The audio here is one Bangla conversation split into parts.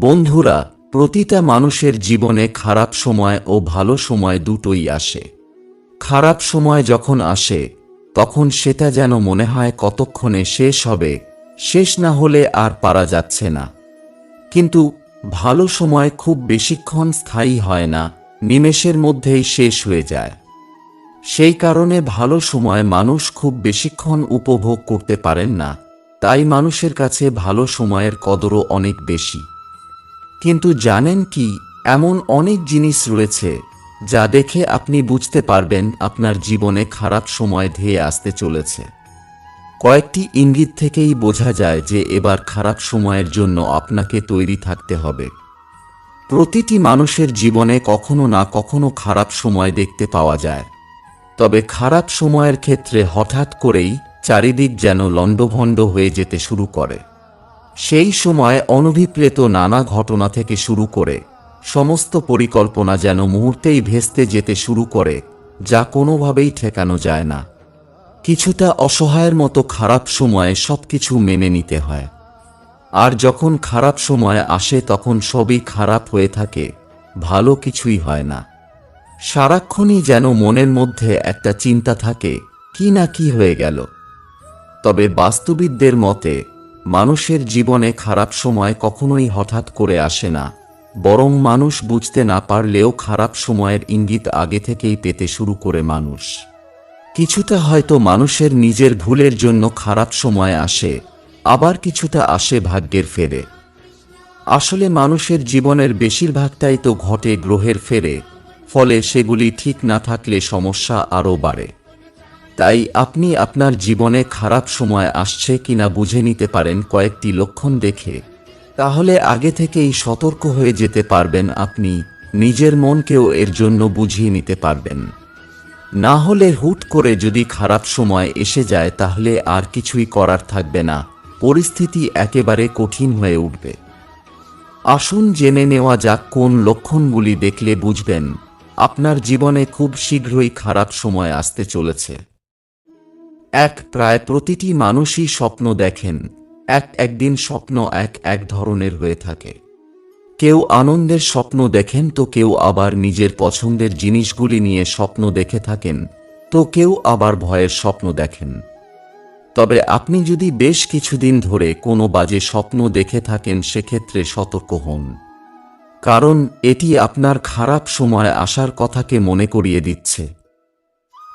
বন্ধুরা, প্রতিটা মানুষের জীবনে খারাপ সময় ও ভালো সময় দুটোই আসে। খারাপ সময় যখন আসে, তখন সেটা যেন মনে হয় কতক্ষণে শেষ হবে, শেষ না হলে আর পারা যাচ্ছে না। কিন্তু ভালো সময় খুব বেশিক্ষণ স্থায়ী হয় না, নিমেষের মধ্যেই শেষ হয়ে যায়। সেই কারণে ভালো সময় মানুষ খুব বেশিক্ষণ উপভোগ করতে পারেন না, তাই মানুষের কাছে ভালো সময়ের কদরও অনেক বেশি। কিন্তু জানেন কি, এমন অনেক জিনিস রয়েছে যা দেখে আপনি বুঝতে পারবেন আপনার জীবনে খারাপ সময় ধেয়ে আসতে চলেছে। কয়েকটি ইঙ্গিত থেকেই বোঝা যায় যে এবার খারাপ সময়ের জন্য আপনাকে তৈরি থাকতে হবে। প্রতিটি মানুষের জীবনে কখনো না কখনো খারাপ সময় দেখতে পাওয়া যায়। তবে খারাপ সময়ের ক্ষেত্রে হঠাৎ করেই চারিদিক যেন লণ্ডভণ্ড হয়ে যেতে শুরু করে। সেই সময় অনভিপ্রেত নানা ঘটনা থেকে শুরু করে, সমস্ত পরিকল্পনা যেন মুহূর্তেই ভেস্তে যেতে শুরু করে, যা কোনোভাবেই ঠেকানো যায় না। কিছুটা অসহায়ের মতো খারাপ সময়ে সবকিছু মেনে নিতে হয়। আর যখন খারাপ সময় আসে তখন সবই খারাপ হয়ে থাকে, ভালো কিছুই হয় না। সারাক্ষণই যেন মনের মধ্যে একটা চিন্তা থাকে, কি না কি হয়ে গেল। তবে বাস্তুবিদদের মতে মানুষের জীবনে খারাপ সময় কখনোই হঠাৎ করে আসে না। বরং মানুষ বুঝতে না পারলেও খারাপ সময়ের ইঙ্গিত আগে থেকেই পেতে শুরু করে মানুষ। কিছুটা হয়তো মানুষের নিজের ভুলের জন্য খারাপ সময় আসে, আবার কিছুটা আসে ভাগ্যের ফেরে। আসলে মানুষের জীবনের বেশিরভাগটাই তো ঘটে গ্রহের ফেরে, ফলে সেগুলি ঠিক না থাকলে সমস্যা আরও বাড়ে। তাই আপনি আপনার জীবনে খারাপ সময় আসছে কিনা বুঝে নিতে পারেন কয়েকটি লক্ষণ দেখে। তাহলে আগে থেকেই সতর্ক হয়ে যেতে পারবেন আপনি, নিজের মনকেও এর জন্য বুঝিয়ে নিতে পারবেন। না হলে হুট করে যদি খারাপ সময় এসে যায় তাহলে আর কিছুই করার থাকবে না, পরিস্থিতি একেবারে কঠিন হয়ে উঠবে। আসুন জেনে নেওয়া যাক কোন লক্ষণগুলি দেখলে বুঝবেন, আপনার জীবনে খুব শীঘ্রই খারাপ সময় আসতে চলেছে। এক প্রায় প্রতিটি মানুষই স্বপ্ন দেখেন। এক একদিন স্বপ্ন এক এক ধরনের হয়ে থাকে। কেউ আনন্দের স্বপ্ন দেখেন তো কেউ আবার নিজের পছন্দের জিনিসগুলি নিয়ে স্বপ্ন দেখে থাকেন তো কেউ আবার ভয়ের স্বপ্ন দেখেন। তবে আপনি যদি বেশ কিছুদিন ধরে কোনো বাজে স্বপ্ন দেখে থাকেন সেক্ষেত্রে সতর্ক হন। কারণ এটি আপনার খারাপ সময় আসার কথাকে মনে করিয়ে দিচ্ছে।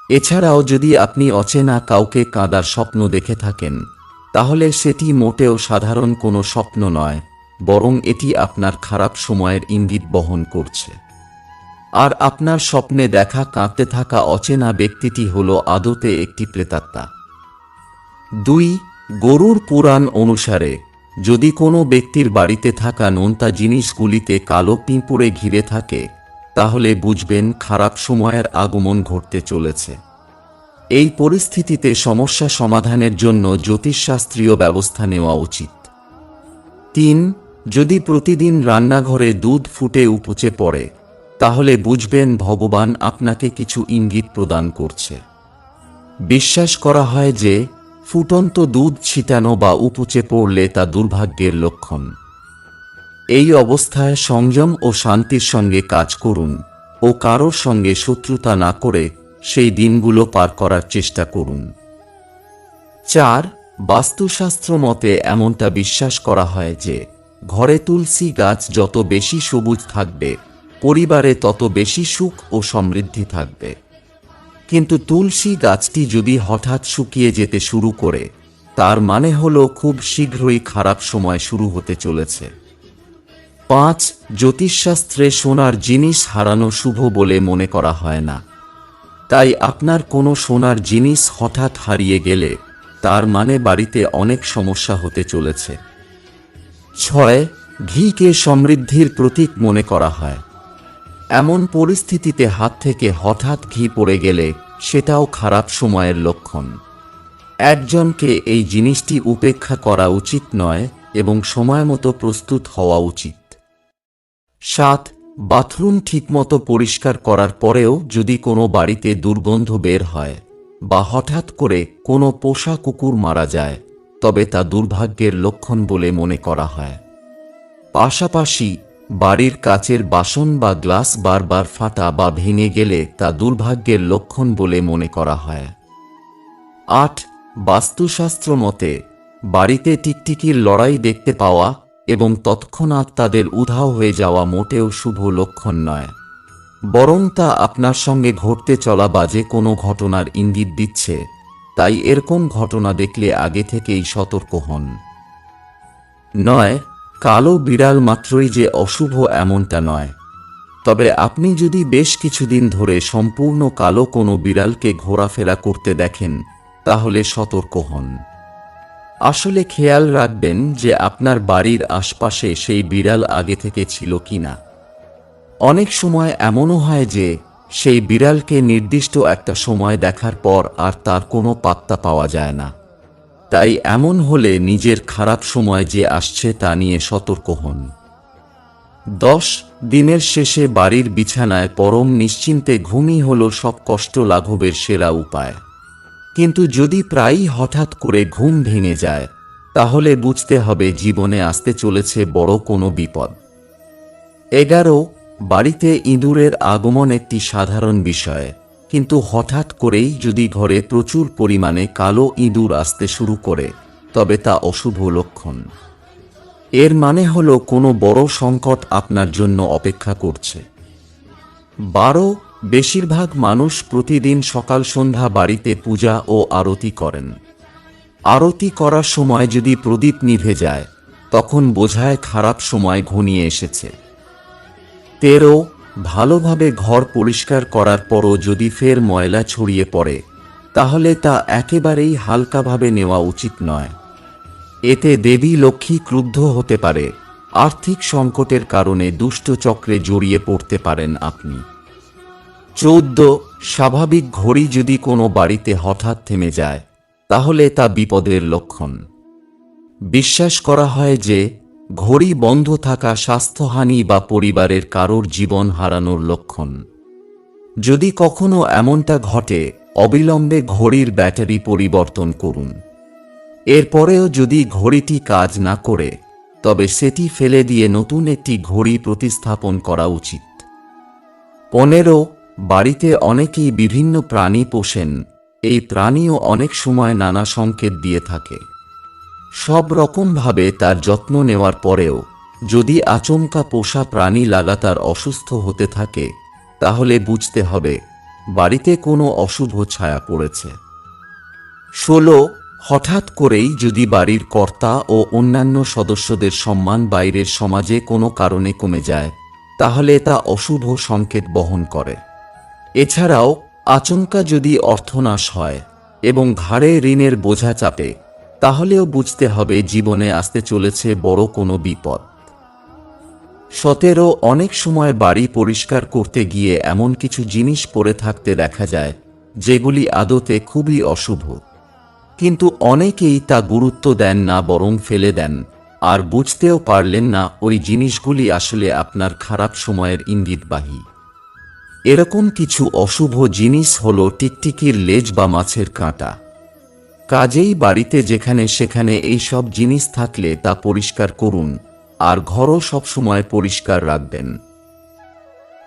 এছাড়াও যদি আপনি অচেনা কাউকে কাঁদার স্বপ্ন দেখে থাকেন, তাহলে সেটি মোটেও সাধারণ কোনো স্বপ্ন নয়, বরং এটি আপনার খারাপ সময়ের ইঙ্গিত বহন করছে। আর আপনার স্বপ্নে দেখা কাঁদতে থাকা অচেনা ব্যক্তিটি হল আদতে একটি প্রেতাত্মা। দুই, গরুর পুরাণ অনুসারে, যদি কোনো ব্যক্তির বাড়িতে থাকা নোনতা জিনিসগুলিতে কালো পিঁপুড়ে ঘিরে থাকে তাহলে বুঝবেন খারাপ সময়ের আগমন ঘটতে চলেছে। এই পরিস্থিতিতে সমস্যা সমাধানের জন্য জ্যোতিষশাস্ত্রীয় ব্যবস্থা নেওয়া উচিত। তিন, যদি প্রতিদিন রান্নাঘরে দুধ ফুটে উপচে পড়ে, তাহলে বুঝবেন ভগবান আপনাকে কিছু ইঙ্গিত প্রদান করছে। বিশ্বাস করা হয় যে, ফুটন্ত দুধ ছিটানো বা উপচে পড়লে তা দুর্ভাগ্যের লক্ষণ। এই অবস্থায় সংযম ও শান্তির সঙ্গে কাজ করুন ও কারোর সঙ্গে শত্রুতা না করে সেই দিনগুলো পার করার চেষ্টা করুন। চার, বাস্তুশাস্ত্র মতে এমনটা বিশ্বাস করা হয় যে, ঘরে তুলসী গাছ যত বেশি সবুজ থাকবে, পরিবারে তত বেশি সুখ ও সমৃদ্ধি থাকবে। কিন্তু তুলসী গাছটি যদি হঠাৎ শুকিয়ে যেতে শুরু করে, তার মানে হলো খুব শীঘ্রই খারাপ সময় শুরু হতে চলেছে। পাঁচ জ্যোতিষশাস্ত্রে সোনার জিনিস হারানো শুভ বলে মনে করা হয় না। তাই আপনার কোনো সোনার জিনিস হঠাৎ হারিয়ে গেলে তার মানে বাড়িতে অনেক সমস্যা হতে চলেছে। ছয়, ঘিকে সমৃদ্ধির প্রতীক মনে করা হয়। এমন পরিস্থিতিতে হাত থেকে হঠাৎ ঘি পড়ে গেলে সেটাও খারাপ সময়ের লক্ষণ। একজনকে এই জিনিসটি উপেক্ষা করা উচিত নয় এবং সময়মতো প্রস্তুত হওয়া উচিত। সাত, বাথরুম ঠিকমতো পরিষ্কার করার পরেও যদি কোনো বাড়িতে দুর্গন্ধ বের হয় বা হঠাৎ করে কোনো পোষা কুকুর মারা যায়, তবে তা দুর্ভাগ্যের লক্ষণ বলে মনে করা হয়। পাশাপাশি বাড়ির কাচের বাসন বা গ্লাস বারবার ফাটা বা ভেঙে গেলে তা দুর্ভাগ্যের লক্ষণ বলে মনে করা হয়। আট, বাস্তুশাস্ত্র মতে বাড়িতে টিকটিকির লড়াই দেখতে পাওয়া এবং তৎক্ষণাৎ তাদের উধাও হয়ে যাওয়া মোটেও শুভ লক্ষণ নয়। বরং তা আপনার সঙ্গে ঘটতে চলা বাজে কোনো ঘটনার ইঙ্গিত দিচ্ছে, তাই এরকম ঘটনা দেখলে আগে থেকেই সতর্ক হন। নয়, কালো বিড়াল মাত্রই যে অশুভ এমনটা নয়। তবে আপনি যদি বেশ কিছুদিন ধরে সম্পূর্ণ কালো কোনো বিড়ালকে ঘোরাফেরা করতে দেখেন, তাহলে সতর্ক হন। আসলে খেয়াল রাখবেন যে আপনার বাড়ির আশপাশে সেই বিড়াল আগে থেকে ছিল কিনা। অনেক সময় এমনও হয় যে সেই বিড়ালকে নির্দিষ্ট একটা সময় দেখার পর আর তার কোনো পাত্তা পাওয়া যায় না। তাই এমন হলে নিজের খারাপ সময় যে আসছে তা নিয়ে সতর্ক হন। দশ দিনের শেষে বাড়ির বিছানায় পরম নিশ্চিন্তে ঘুমই হল সব কষ্ট লাঘবের সেরা উপায়। কিন্তু যদি প্রায়ই হঠাৎ করে ঘুম ভেঙে যায়, তাহলে বুঝতে হবে জীবনে আসতে চলেছে বড় কোনো বিপদ। এগারো, বাড়িতে ইঁদুরের আগমন একটি সাধারণ বিষয়, কিন্তু হঠাৎ করেই যদি ঘরে প্রচুর পরিমাণে কালো ইঁদুর আসতে শুরু করে, তবে তা অশুভ লক্ষণ। এর মানে হলো কোনো বড় সংকট আপনার জন্য অপেক্ষা করছে। বারো বেশিরভাগ মানুষ প্রতিদিন সকাল সন্ধ্যা বাড়িতে পূজা ও আরতি করেন। আরতি করার সময় যদি প্রদীপ নিভে যায়, তখন বোঝায় খারাপ সময় ঘনিয়ে এসেছে। তেরো, ভালোভাবে ঘর পরিষ্কার করার পরও যদি ফের ময়লা ছড়িয়ে পড়ে, তাহলে তা একেবারেই হালকাভাবে নেওয়া উচিত নয়। এতে দেবী লক্ষ্মী ক্রুদ্ধ হতে পারে। আর্থিক সংকটের কারণে দুষ্ট চক্রে জড়িয়ে পড়তে পারেন আপনি। চৌদ্দ স্বাভাবিক ঘড়ি যদি কোনো বাড়িতে হঠাৎ থেমে যায়, তাহলে তা বিপদের লক্ষণ। বিশ্বাস করা হয় যে, ঘড়ি বন্ধ থাকা স্বাস্থ্যহানি বা পরিবারের কারোর জীবন হারানোর লক্ষণ। যদি কখনো এমনটা ঘটে, অবিলম্বে ঘড়ির ব্যাটারি পরিবর্তন করুন। এরপরেও যদি ঘড়িটি কাজ না করে, তবে সেটি ফেলে দিয়ে নতুন একটি ঘড়ি প্রতিস্থাপন করা উচিত। পনেরো বাড়িতে অনেকেই বিভিন্ন প্রাণী পোষেন। এই প্রাণীও অনেক সময় নানা সংকেত দিয়ে থাকে। সব রকমভাবে তার যত্ন নেওয়ার পরেও, যদি আচমকা পোষা প্রাণী লাগাতার অসুস্থ হতে থাকে, তাহলে বুঝতে হবে, বাড়িতে কোনো অশুভ ছায়া পড়েছে। ষোলো, হঠাৎ করেই যদি বাড়ির কর্তা ও অন্যান্য সদস্যদের সম্মান বাইরের সমাজে কোনো কারণে কমে যায়, তাহলে তা অশুভ সংকেত বহন করে। এছাড়াও আচমকা যদি অর্থনাশ হয় এবং ঘাড়ে ঋণের বোঝা চাপে, তাহলেও বুঝতে হবে জীবনে আসতে চলেছে বড় কোনো বিপদ। সতেরো, অনেক সময় বাড়ি পরিষ্কার করতে গিয়ে এমন কিছু জিনিস পড়ে থাকতে দেখা যায়, যেগুলি আদতে খুবই অশুভ। কিন্তু অনেকেই তা গুরুত্ব দেন না, বরং ফেলে দেন, আর বুঝতেও পারলেন না ওই জিনিসগুলি আসলে আপনার খারাপ সময়ের ইঙ্গিতবাহী। এরকম কিছু অশুভ জিনিস হল টিকটিকির লেজ বা মাছের কাঁটা। কাজেই বাড়িতে যেখানে সেখানে এই সব জিনিস থাকলে তা পরিষ্কার করুন, আর ঘরও সবসময় পরিষ্কার রাখবেন।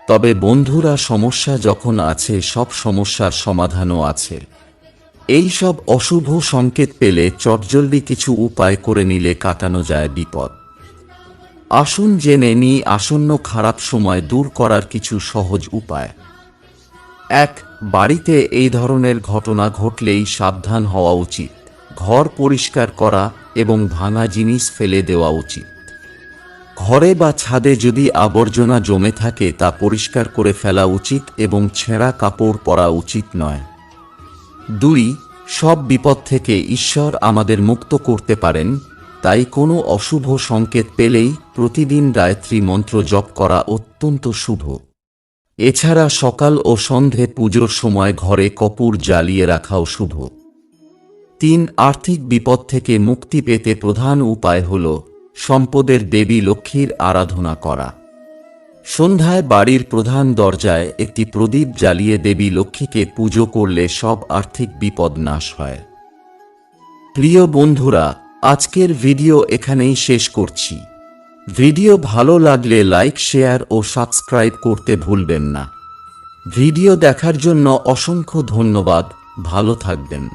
তবে বন্ধুরা, সমস্যা যখন আছে, সব সমস্যার সমাধানও আছে। এই সব অশুভ সংকেত পেলে চটজলদি কিছু উপায় করে নিলে কাটানো যায় বিপদ। আসুন জেনে নিই আসন্ন খারাপ সময় দূর করার কিছু সহজ উপায়। এক, বাড়িতে এই ধরনের ঘটনা ঘটলেই সাবধান হওয়া উচিত। ঘর পরিষ্কার করা এবং ভাঙা জিনিস ফেলে দেওয়া উচিত। ঘরে বা ছাদে যদি আবর্জনা জমে থাকে তা পরিষ্কার করে ফেলা উচিত এবং ছেঁড়া কাপড় পরা উচিত নয়। দুই, সব বিপদ থেকে ঈশ্বর আমাদের মুক্ত করতে পারেন তাই কোনো অশুভ সংকেত পেলেই প্রতিদিন গায়ত্রী মন্ত্র জপ করা অত্যন্ত শুভ। এছাড়া সকাল ও সন্ধে পুজোর সময় ঘরে কপুর জ্বালিয়ে রাখাও শুভ। তিন আর্থিক বিপদ থেকে মুক্তি পেতে প্রধান উপায় হল সম্পদের দেবী লক্ষ্মীর আরাধনা করা। সন্ধ্যায় বাড়ির প্রধান দরজায় একটি প্রদীপ জ্বালিয়ে দেবী লক্ষ্মীকে পুজো করলে সব আর্থিক বিপদ নাশ হয়। প্রিয় বন্ধুরা আজকের ভিডিও এখানেই শেষ করছি। ভিডিও ভালো লাগলে লাইক, শেয়ার ও সাবস্ক্রাইব করতে ভুলবেন না। ভিডিও দেখার জন্য অসংখ্য ধন্যবাদ। ভালো থাকবেন।